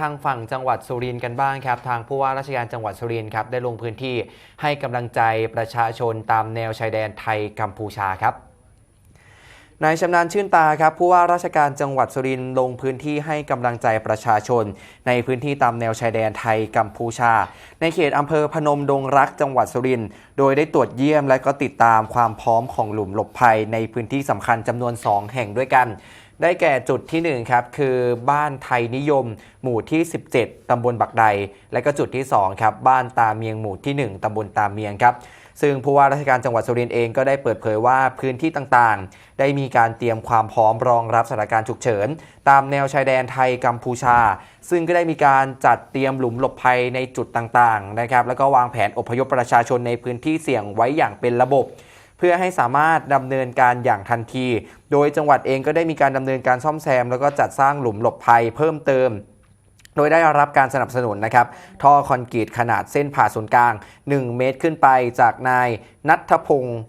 ทางฝั่งจังหวัดสุรินทร์กันบ้างครับ ทางผู้ว่าราชการจังหวัดสุรินทร์ครับได้ลงพื้นที่ให้กำลังใจประชาชนตามแนวชายแดนไทยกัมพูชาครับนายชำนาญชื่นตาครับผู้ว่าราชการจังหวัดสุรินทร์ลงพื้นที่ให้กำลังใจประชาชน ในพื้นที่ตามแนวชายแดนไทยกัมพูชา ในเขตอำเภอพนมดงรักจังหวัดสุรินทร์โดยได้ตรวจเยี่ยมและก็ติดตามความพร้อมของหลุมหลบภัยในพื้นที่สำคัญจำนวน 2 แห่งด้วยกัน ได้แก่จุดที่1ครับคือบ้านไทยนิยม หมู่ที่ 17ตำบลบักใดและก็จุดที่2ครับบ้านตาเมียงหมู่ที่ 1ตำบลตาเมียงครับซึ่งผู้ว่าราชการจังหวัดสุรินทร์เองก็ได้เปิดเผยว่าพื้นที่ต่างๆ ได้มีการเตรียมความพร้อมรองรับสถานการณ์ฉุกเฉิน ตามแนวชายแดนไทยกัมพูชา ซึ่งก็ได้มีการจัดเตรียมหลุมหลบภัยในจุดต่างๆนะครับแล้วก็วางแผนอพยพประชาชนในพื้นที่เสี่ยงไว้อย่างเป็นระบบ เพื่อให้สามารถดำเนินการอย่างทันที โดยจังหวัดเองก็ได้มีการดำเนินการซ่อมแซม แล้วก็จัดสร้างหลุมหลบภัยเพิ่มเติมโดยได้รับการสนับสนุนนะครับ ท่อคอนกรีตขนาดเส้นผ่าศูนย์กลาง 1 เมตรขึ้นไปจากนายนัทพงศ์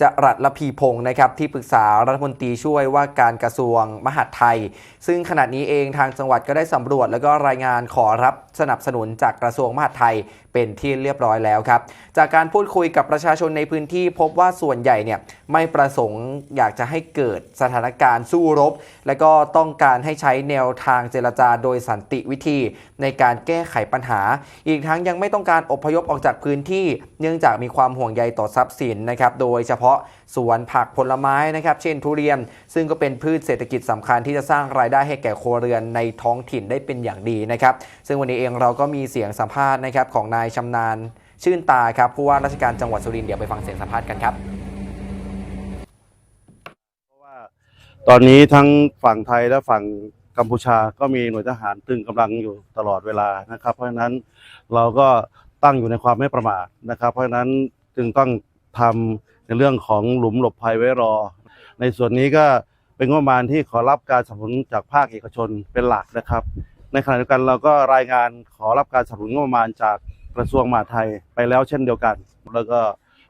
จรัสละพีพงศ์นะครับที่ปรึกษารัฐมนตรีช่วยว่าการกระทรวงมหาดไทย ซึ่งขณะนี้เองทางจังหวัดก็ได้สำรวจแล้วก็รายงานขอรับ สนับสนุนจากกระทรวงมหาดไทยเป็นที่เรียบร้อยแล้วครับ จากการพูดคุยกับประชาชนในพื้นที่พบว่าส่วนใหญ่เนี่ยไม่ประสงค์อยากจะให้เกิดสถานการณ์สู้รบ และก็ต้องการให้ใช้แนวทางเจรจาโดยสันติวิธี ในการแก้ไขปัญหา อีกทั้งยังไม่ต้องการอพยพออกจากพื้นที่ เนื่องจากมีความห่วงใยต่อทรัพย์สินนะครับโดยเฉพาะสวนผักผลไม้นะครับเช่นทุเรียน ซึ่งก็เป็นพืชเศรษฐกิจสำคัญที่จะสร้างรายได้ให้แก่ครัวเรือนในท้องถิ่นได้เป็นอย่างดีนะครับซึ่งวันนี้เองเราก็มีเสียงสัมภาษณ์นะครับของนายชำนาญชื่นตาครับผู้ว่าราชการจังหวัดสุรินทร์เดี๋ยวไปฟังเสียงสัมภาษณ์กันครับ เพราะว่าตอนนี้ทั้งฝั่งไทยและฝั่งกัมพูชาก็มีหน่วยทหารตึงกำลังอยู่ตลอดเวลานะครับ เพราะฉะนั้นเราก็ตั้งอยู่ในความไม่ประมาทนะครับ เพราะฉะนั้นจึงต้องทำในเรื่องของหลุมหลบภัยไว้รอ ในส่วนนี้ก็เป็นงบประมาณที่ขอรับการสนับสนุนจากภาคเอกชนเป็นหลักนะครับ ในขณะเดียวกันเราก็รายงานขอรับการสนับสนุนงบประมาณจากกระทรวงมหาดไทยไปแล้วเช่นเดียวกัน แล้วก็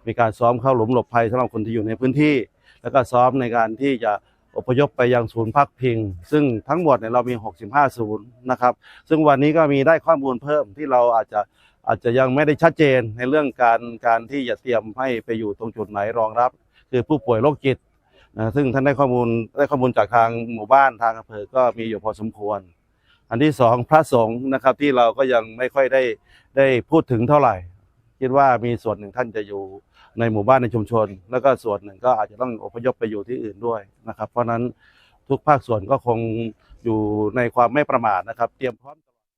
มีการซ้อมเข้าหลุมหลบภัยสำหรับคนที่อยู่ในพื้นที่ แล้วก็ซ้อมในการที่จะอพยพไปยังศูนย์พักพิง ซึ่งทั้งหมดเนี่ยเรามี 65 ศูนย์นะครับ ซึ่งวันนี้ก็มีได้ข้อมูลเพิ่มที่เราอาจจะอาจจะยังไม่ได้ชัดเจนในเรื่องการการที่จะเตรียมให้ไปอยู่ตรงจุดไหนรองรับ คือผู้ป่วยโรคจิตนะซึ่งท่านได้ข้อมูลได้ข้อมูลจากทางหมู่บ้านทางอำเภอก็มีอยู่พอสมควร อันที่สองพระสงฆ์นะครับที่เราก็ยังไม่ค่อยได้ได้พูดถึงเท่าไหร่ คิดว่ามีส่วนหนึ่งท่านจะอยู่ในหมู่บ้านในชุมชน แล้วก็ส่วนหนึ่งก็อาจจะต้องอพยพไปอยู่ที่อื่นด้วยนะครับ เพราะฉะนั้นทุกภาคส่วนก็คงอยู่ในความไม่ประมาทนะครับ เตรียมพร้อม